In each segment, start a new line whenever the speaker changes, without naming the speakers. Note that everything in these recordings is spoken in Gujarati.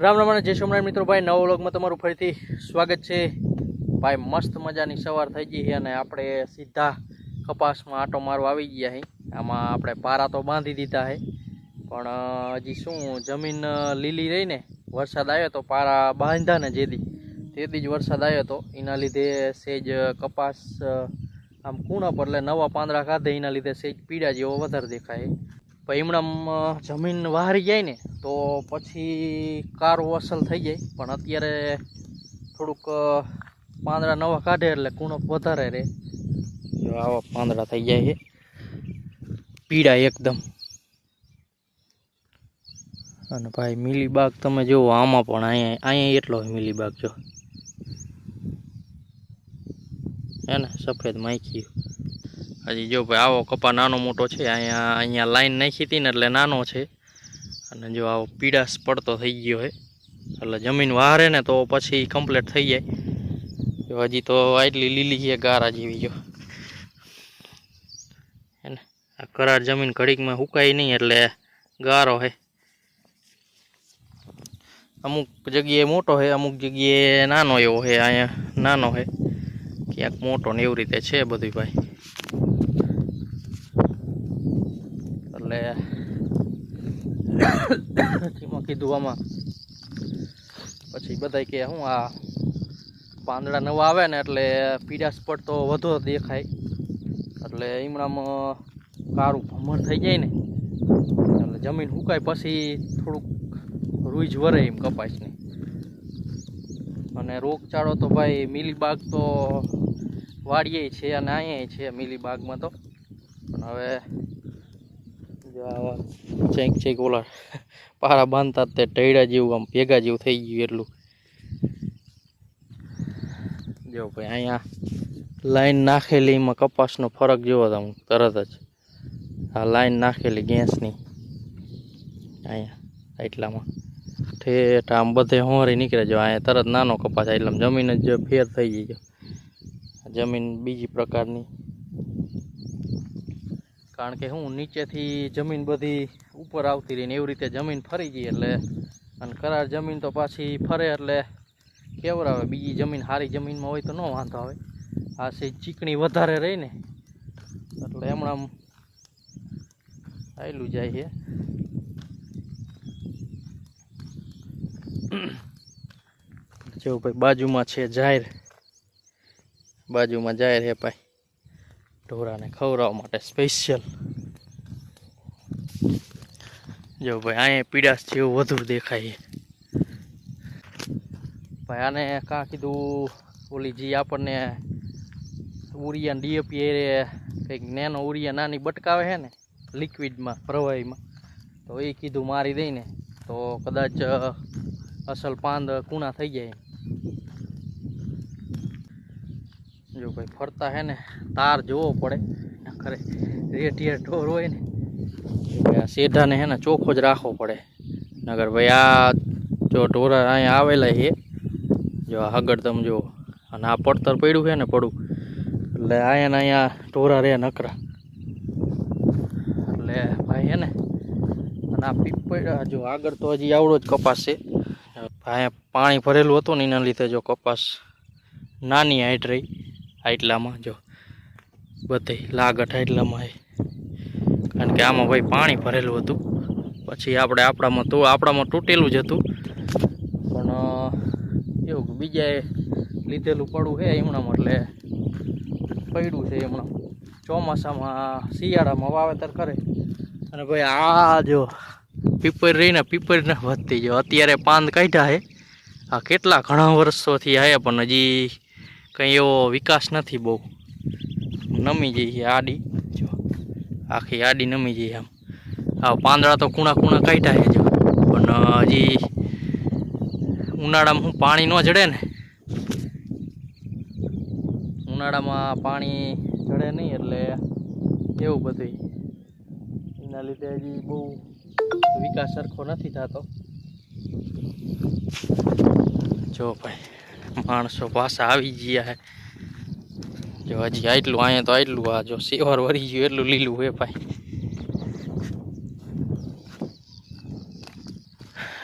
રામ રામાના જય સોમનાથ મિત્રો ભાઈ, નવો વ્લોગમાં તમારું ફરીથી સ્વાગત છે. ભાઈ, મસ્ત મજાની સવાર થઈ ગઈ છે અને આપણે સીધા કપાસમાં આટો મારવા આવી ગયા છે. આમાં આપણે પારા તો બાંધી દીધા છે, પણ હજી શું, જમીન લીલી રહીને વરસાદ આવ્યો તો પારા બાંધ્યા ને જેદી. તેથી જ વરસાદ આવ્યો તો, એના લીધે સેજ કપાસ આમ કૂણા પર, એટલે નવા પાંદડા ખાધે, એના લીધે સેજ પીડા જેવો વધારે દેખાય પછી હમણાં જમીન વહારી જાય ને તો પછી કાર વસલ થઈ જાય પણ અત્યારે થોડુંક પાંદડા નવા કાઢે એટલે કુણપ વધારે રહે જો આવા પાંદડા થઈ જાય છે. પીળા એકદમ. અને ભાઈ, મિલીબાગ તમે જુઓ, આમાં પણ અહીંયા અહીંયા એટલો મિલીબાગ, જો. હે ને, સફેદ માખી. હજી જો ભાઈ, આવો કપા નાનો મોટો છે, અહીંયા અહીંયા લાઈન નાખી હતી ને એટલે નાનો છે. અને જો આવો પીડાશ પડતો થઈ ગયો છે એટલે જમીન વારે ને તો પછી કમ્પ્લીટ થઈ જાય. હજી તો આટલી લીલી છે ગારા જેવી જો. હે આ કરાર જમીન ઘડીકમાં સુકાય નહીં એટલે ગારો છે અમુક જગ્યાએ મોટો છે અમુક જગ્યાએ નાનો એવો છે અહીંયા નાનો છે ક્યાંક મોટો ને એવી રીતે છે બધું ભાઈ એટલે એમાં કીધું આમાં. પછી બધા કે શું આ પાંદડા નવા આવે ને એટલે પીડા સ્પટ તો વધુ દેખાય. એટલે હમણાંમાં કારું ભમર થઈ જાય ને, એટલે જમીન સુકાય પછી થોડુંક રૂઈજ વરે એમ કપાસની. અને રોગચાળો તો ભાઈ મિલીબાગ તો વાડીએ છે અને અહીંયા છે મિલીબાગમાં તો. પણ હવે ચેક ચેક ઓલા પારા બાંધતા તે ઢૈડા જેવું આમ ભેગા જેવું થઈ ગયું એટલું. જો ભાઈ, અહીંયા લાઈન નાખેલી, એમાં કપાસનો ફરક જોવો તમે તરત જ. આ લાઈન નાખેલી ગેસની. અહીંયા એટલામાં ઠેઠ, આમ બધે હોંરી નીકળે. જો અહીંયા તરત નાનો કપાસ એટલે જમીન જ ફેર થઈ ગઈ જમીન બીજી પ્રકારની. કારણ કે હું નીચેથી જમીન બધી ઉપર આવતી રહીને એવી રીતે જમીન ફરી ગઈ એટલે અને કરાર જમીન તો પાછી ફરે એટલે કેવરાવે. બીજી જમીન સારી જમીનમાં હોય તો ન વાંધો આવે. આ સી ચીકણી વધારે રહી ને એટલે હમણાં આયલું જાય છે. જો ભાઈ, બાજુમાં છે જાહેર. બાજુમાં જાહેર છે ભાઈ. ઢોરાને ખવડાવવા માટે સ્પેશિયલ જો ભાઈ, અહીંયા પીડાશ જેવું વધુ દેખાય ભાઈ, આને કાં કીધું, ઓલી જે આપણને ઉરિયા ડીએપી એ કંઈક નેનો ઉરિયા નાની બટકાવે છે ને, લિક્વિડમાં, પ્રવાહીમાં, તો એ કીધું મારી દઈને, તો કદાચ અસલ પાંદ કૂણા થઈ જાય. જો ભાઈ ફરતા હે ને, તાર જોવો પડે. ખરે, રેટિયર ઢોર હોય ને આ શેઢાને હે ને ચોખ્ખો જ રાખવો પડે. નગર ભાઈ, આ જો ઢોરા અહીંયા આવેલા છે, જો આ હગડ તમે જુઓ. અને આ પડતર પડ્યું છે ને પડું. એટલે અહીંયા અહીંયા ઢોરા રહે નકરા. એટલે ભાઈ હે ને, અને આ પીપળ જો આગળ તો હજી આવડો જ કપાસ છે. અહીંયા પાણી ભરેલું હતું ને એના લીધે જો કપાસ નાની હાઈટ રહી. હાઈટલામાં જો, બધે લાગટ એટલામાં એ કારણ કે આમાં ભાઈ પાણી ભરેલું હતું. પછી આપણે આપણામાં તો, આપણામાં તૂટેલું જ હતું. પણ એવું બીજાએ લીધેલું પડવું છે હમણાં એટલે પડ્યું છે હમણાં. ચોમાસામાં, શિયાળામાં વાવેતર કરે. અને ભાઈ આ જો, પીપર રહીને પીપરને વધતી જો. અત્યારે પાંદ કાઢ્યા છે. આ કેટલા ઘણા વર્ષોથી આવ્યા પણ હજી કંઈ એવો વિકાસ નથી બહુ. નમી જઈ છે આડી. જો, આખી આડી નમી જઈ આમ. આ પાંદડા તો કૂણા કૂણા કાઢ્યા છે જો. પણ હજી ઉનાળામાં હું પાણી ન જડે ને. ઉનાળામાં પાણી જડે નહીં એટલે એવું બધું એના લીધે હજી બહુ વિકાસ સરખો નથી થતો. જો ભાઈ. માણસો પાછા આવી ગયા હે. જો હજી આટલું, અહીંયા તો આટલું આ જો સેવાર વરી ગયું, એટલું લીલું હે ભાઈ.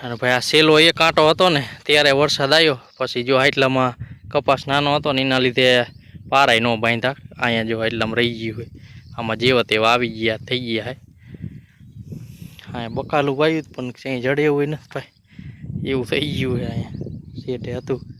અને ભાઈ આ સેલો એક કાંટો હતો ને, ત્યારે વરસાદ આવ્યો. પછી જો આટલામાં કપાસ નાનો હતો ને, એના લીધે પારાય ન બાંધતા અહીંયા જો આટલામાં રહી ગયું હોય. આમાં જેવા તેવા આવી ગયા, થઈ ગયા હે. હા બકાલું વાયું પણ ક્યાંય જડે એવું નથી ભાઈ. એવું થઈ ગયું હે અહીંયા. શેઠે હતું.